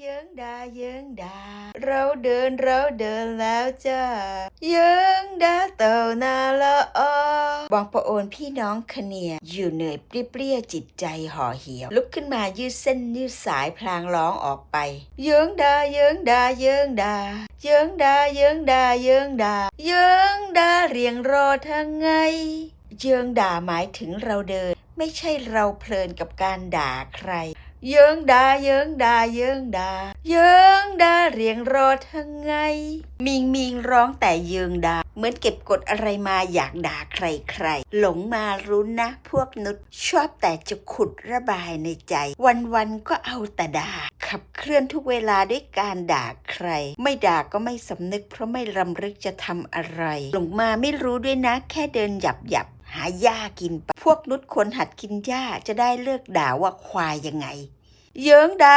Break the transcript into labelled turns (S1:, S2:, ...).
S1: เยิงดาเยิงดา เราเดินเราเดินแล้วจ้าเยิงดาเต่านาละออบองประโอนพี่น้องคเนียอยู่เหนื่อยเปรี้ยจิตใจห่อเหี่ยว ลุกขึ้นมายืดเส้นยืดสายพลางร้องออกไป เยิงดาเยิงดาเยิงดา เยิงดาเยิงดาเยิงดา เยิงดาเรียงรอทั้งไง เยิงด่าหมายถึงเราเดิน ไม่ใช่เราเพลินกับการด่าใคร เยิงดาเยิงดาเยิงดา เยิงดาเรียงรอทั้งไง มิงมิงร้องแต่เยิงดา เหมือนเก็บกดอะไรมาอยากด่าใครใครหลงมารุ้นนะ พวกนุชชอบแต่จะขุดระบายในใจ วันวันก็เอาแต่ด่า ขับเคลื่อนทุกเวลาด้วยการด่าใคร ไม่ด่าก็ไม่สำนึก เพราะไม่รำลึกจะทำอะไร หลงมาไม่รู้ด้วยนะ แค่เดินหยับหยับหาหญ้ากินปพวกนุชควรหัดกินหญ้าจะได้เลิกด่าว่าควายยังไง เยิงดา